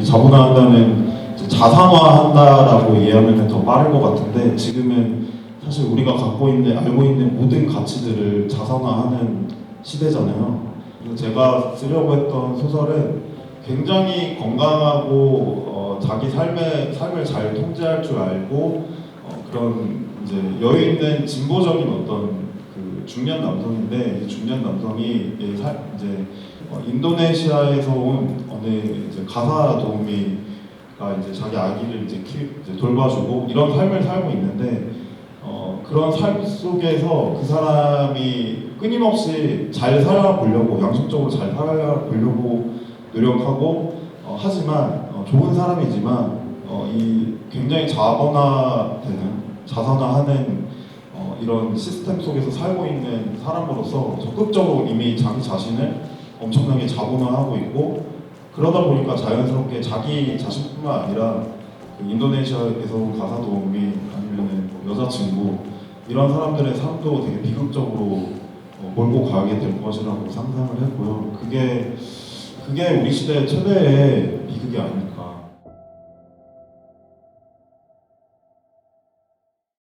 이 자본화한다는 자산화한다라고 이해하면 더 빠를 것 같은데 지금은 사실 우리가 갖고 있는 알고 있는 모든 가치들을 자산화하는 시대잖아요. 그래서 제가 쓰려고 했던 소설은 굉장히 건강하고 어, 자기 삶의 삶을 잘 통제할 줄 알고 어, 그런 이제 여유 있는 진보적인 어떤 그 중년 남성인데 이 중년 남성이 이제 어, 인도네시아에서 온 어느 이제 가사 도우미가 이제 자기 아기를 이제, 키, 이제 돌봐주고 이런 삶을 살고 있는데 어, 그런 삶 속에서 그 사람이 끊임없이 잘 살아보려고 양심적으로 잘 살아보려고 노력하고 어, 하지만 어, 좋은 사람이지만 어, 이 굉장히 자본화되는 자산화하는 어, 이런 시스템 속에서 살고 있는 사람으로서 적극적으로 이미 자기 자신을 엄청나게 자본화하고 있고 그러다 보니까 자연스럽게 자기 자신뿐만 아니라 그 인도네시아에서 온 가사 도우미 아니면은 뭐 여자친구 이런 사람들의 삶도 되게 비극적으로 어, 몰고 가게 될 것이라고 상상을 했고요. 그게 그게 우리 시대 최대의 비극이 아닐까